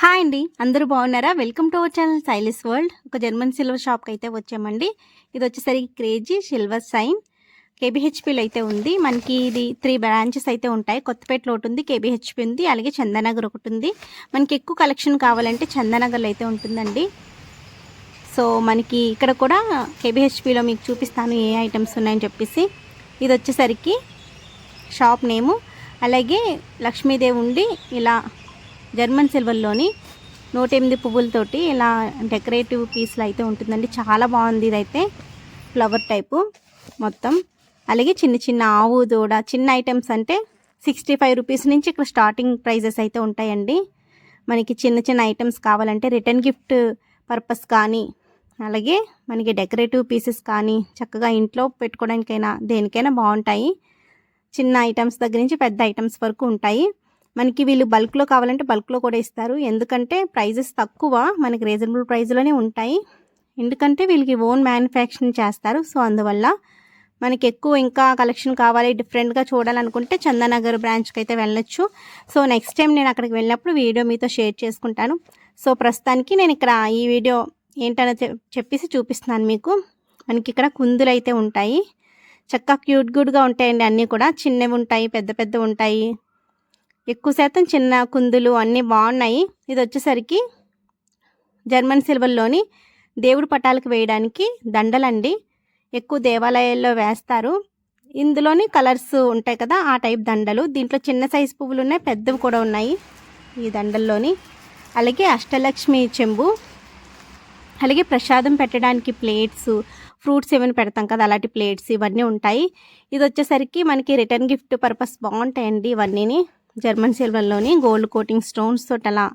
Hi అండి అందరూ బాగున్నారా? వెల్కమ్ టు అవర్ ఛానల్ సైలిస్ వరల్డ్. ఒక జర్మన్ సిల్వర్ షాప్కి అయితే వచ్చామండి. ఇది వచ్చేసరికి క్రేజీ సిల్వర్ సైన్. కేబిహెచ్పిలో అయితే ఉంది. మనకి ఇది త్రీ బ్రాంచెస్ అయితే ఉంటాయి. కొత్తపేటలో ఒకటి ఉంది కేబిహెచ్పి ఉంది అలాగే చందనగర్ ఒకటి ఉంది. మనకి ఎక్కువ కలెక్షన్ కావాలంటే చందనగర్లో అయితే ఉంటుందండి. సో మనకి ఇక్కడ కూడా కేబిహెచ్పిలో మీకు చూపిస్తాను ఏ ఐటమ్స్ ఉన్నాయని చెప్పేసి. ఇది వచ్చేసరికి షాప్ నేము అలాగే లక్ష్మీదేవి ఉండి ఇలా జర్మన్ సిల్వర్లోని నూట ఎనిమిది పువ్వులతోటి ఇలా డెకరేటివ్ పీస్లు అయితే ఉంటుందండి. చాలా బాగుంది ఇదైతే. ఫ్లవర్ టైపు మొత్తం. అలాగే చిన్న చిన్న ఆవు దూడ చిన్న ఐటమ్స్ అంటే సిక్స్టీ ఫైవ్ రూపీస్ నుంచి ఇక్కడ స్టార్టింగ్ ప్రైజెస్ అయితే ఉంటాయండి. మనకి చిన్న చిన్న ఐటమ్స్ కావాలంటే రిటర్న్ గిఫ్ట్ పర్పస్ కానీ అలాగే మనకి డెకరేటివ్ పీసెస్ కానీ చక్కగా ఇంట్లో పెట్టుకోవడానికైనా దేనికైనా బాగుంటాయి. చిన్న ఐటమ్స్ దగ్గర నుంచి పెద్ద ఐటమ్స్ వరకు ఉంటాయి. మనకి వీళ్ళు బల్క్లో కావాలంటే బల్క్లో కూడా ఇస్తారు. ఎందుకంటే ప్రైజెస్ తక్కువ మనకి రీజనబుల్ ప్రైస్లోనే ఉంటాయి. ఎందుకంటే వీళ్ళకి ఓన్ మ్యానుఫ్యాక్చరింగ్ చేస్తారు. సో అందువల్ల మనకి ఎక్కువ ఇంకా కలెక్షన్ కావాలి డిఫరెంట్గా చూడాలనుకుంటే చందనగర్ బ్రాంచ్కి అయితే వెళ్ళొచ్చు. సో నెక్స్ట్ టైం నేను అక్కడికి వెళ్ళినప్పుడు వీడియో మీతో షేర్ చేసుకుంటాను. సో ప్రస్తుతానికి నేను ఇక్కడ ఈ వీడియో ఏంటనే చెప్పేసి చూపిస్తున్నాను మీకు. మనకి ఇక్కడ కుందులు అయితే ఉంటాయి. చక్కగా క్యూట్ గుడ్గా ఉంటాయండి అన్నీ కూడా. చిన్నవి ఉంటాయి పెద్ద పెద్ద ఉంటాయి. ఎక్కువ శాతం చిన్న కుందులు అన్నీ బాగున్నాయి. ఇది వచ్చేసరికి జర్మన్ సిల్వర్లోని దేవుడి పటాలకు వేయడానికి దండలండి. ఎక్కువ దేవాలయాల్లో వేస్తారు. ఇందులోని కలర్స్ ఉంటాయి కదా ఆ టైప్ దండలు. దీంట్లో చిన్న సైజు పువ్వులు ఉన్నాయి పెద్దవి కూడా ఉన్నాయి ఈ దండల్లోని. అలాగే అష్టలక్ష్మి చెంబు అలాగే ప్రసాదం పెట్టడానికి ప్లేట్స్ ఫ్రూట్స్ ఏమైనా పెడతాం కదా అలాంటి ప్లేట్స్ ఇవన్నీ ఉంటాయి. ఇది వచ్చేసరికి మనకి రిటర్న్ గిఫ్ట్ పర్పస్ బాగుంటాయండి ఇవన్నీని. జర్మన్ సిల్వర్లోని గోల్డ్ కోటింగ్ స్టోన్స్ తోటి అలా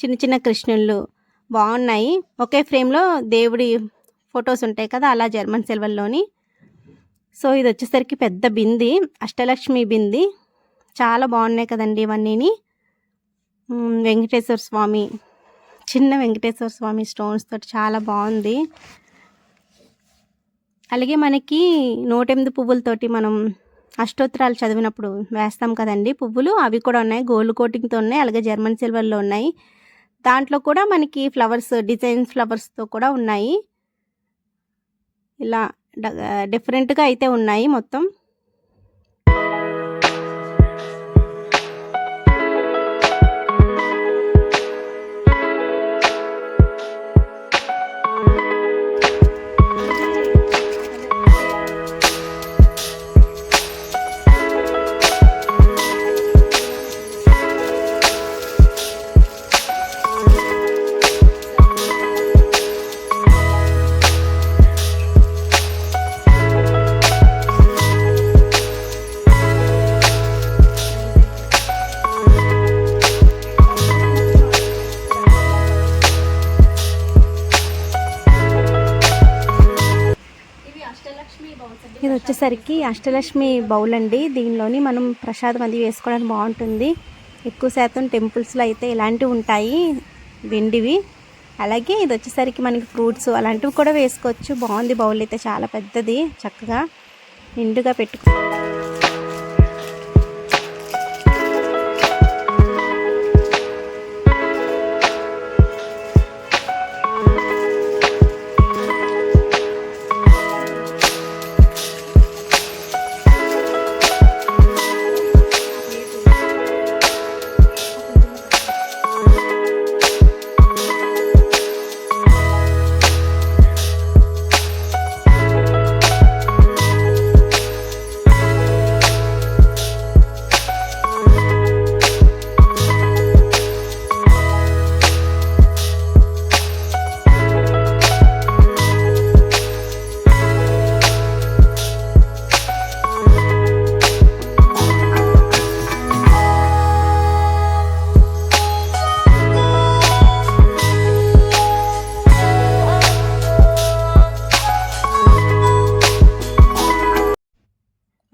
చిన్న చిన్న కృష్ణుళ్ళు బాగున్నాయి. ఒకే ఫ్రేమ్లో దేవుడి ఫొటోస్ ఉంటాయి కదా అలా జర్మన్ సిల్వర్లోని. సో ఇది వచ్చేసరికి పెద్ద బింది అష్టలక్ష్మి బింది. చాలా బాగున్నాయి కదండి ఇవన్నీని. వెంకటేశ్వర స్వామి చిన్న వెంకటేశ్వర స్వామి స్టోన్స్ తోటి చాలా బాగుంది. అలాగే మనకి నూట ఎనిమిది పువ్వులతోటి మనం అష్టోత్తరాలు చదివినప్పుడు వేస్తాం కదండి పువ్వులు. అవి కూడా ఉన్నాయి. గోల్డ్ కోటింగ్తో ఉన్నాయి. అలాగే జర్మన్ సిల్వర్లో ఉన్నాయి. దాంట్లో కూడా మనకి ఫ్లవర్స్ డిజైన్స్ ఫ్లవర్స్తో కూడా ఉన్నాయి. ఇలా డ- డిఫరెంట్గా అయితే ఉన్నాయి మొత్తం. ఇది వచ్చేసరికి అష్టలక్ష్మి బౌల్ అండి. దీనిలోని మనం ప్రసాదం అది వేసుకోవడానికి బాగుంటుంది. ఎక్కువ శాతం టెంపుల్స్లో అయితే ఇలాంటివి ఉంటాయి వెండివి. అలాగే ఇది వచ్చేసరికి మనకి ఫ్రూట్స్ అలాంటివి కూడా వేసుకోవచ్చు. బాగుంది బౌల్ అయితే చాలా పెద్దది చక్కగా నిండుగా పెట్టుకో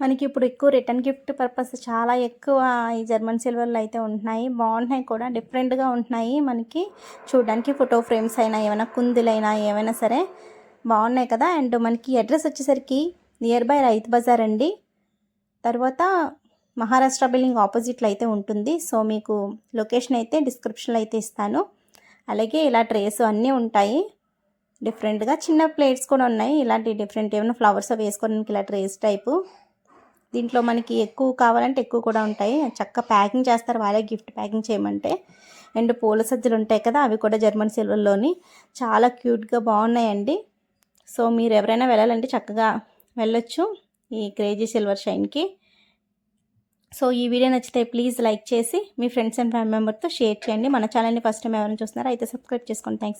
మనకి ఇప్పుడు ఎక్కువ రిటర్న్ గిఫ్ట్ పర్పస్ చాలా ఎక్కువ ఈ జర్మన్ సిల్వర్లు అయితే ఉంటున్నాయి. బాగుంటున్నాయి కూడా. డిఫరెంట్గా ఉంటున్నాయి మనకి. చూడడానికి ఫోటో ఫ్రేమ్స్ అయినా ఏమైనా కుందులైనా ఏమైనా సరే బాగున్నాయి కదా. అండ్ మనకి అడ్రస్ వచ్చేసరికి నియర్ బై రైతు బజార్ అండి. తర్వాత మహారాష్ట్ర బిల్డింగ్ ఆపోజిట్లో అయితే ఉంటుంది. సో మీకు లొకేషన్ అయితే డిస్క్రిప్షన్లో అయితే ఇస్తాను. అలాగే ఇలా ట్రేస్ అన్నీ ఉంటాయి. డిఫరెంట్గా చిన్న ప్లేట్స్ కూడా ఉన్నాయి. ఇలాంటి డిఫరెంట్ ఏమైనా ఫ్లవర్స్ అవి వేసుకోవడానికి ఇలా ట్రేస్ టైపు. దీంట్లో మనకి ఎక్కువ కావాలంటే ఎక్కువ కూడా ఉంటాయి. చక్కగా ప్యాకింగ్ చేస్తారు. వాళ్ళే గిఫ్ట్ ప్యాకింగ్ చేయమంటే. అండ్ పూల సజ్జలు ఉంటాయి కదా అవి కూడా జర్మన్ సిల్వర్లోని. చాలా క్యూట్గా బాగున్నాయండి. సో మీరు ఎవరైనా వెళ్ళాలంటే చక్కగా వెళ్ళొచ్చు ఈ క్రేజీ సిల్వర్ షైన్కి. సో ఈ వీడియో నచ్చితే ప్లీజ్ లైక్ చేసి మీ ఫ్రెండ్స్ అండ్ ఫ్యామిలీ మెంబర్తో షేర్ చేయండి. మన ఛానల్ని ఫస్ట్ టైం ఎవరైనా చూస్తున్నారో అయితే సబ్స్క్రైబ్ చేసుకోండి. థ్యాంక్స్